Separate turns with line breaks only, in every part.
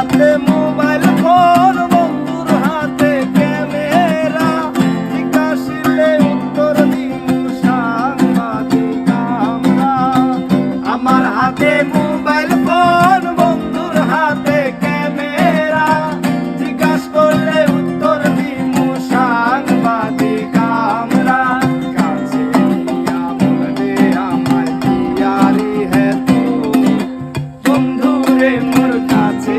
হাতে mobile phone, বন্ধুর হাতে ক্যামেরা। জিজ্ঞাসিলে উত্তর দিন সাংবাদিক আমরা। হাতে মোবাইল ফোন, বন্ধুর হাতে ক্যামেরা। জিজ্ঞাস করলে উত্তর দিন সাংবাদিক আমরা। কাছে বলবে, আমার পিয়ারি হে তুই, বন্ধুরে, মোর কাছে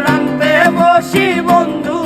রানতে বসি বন্ধু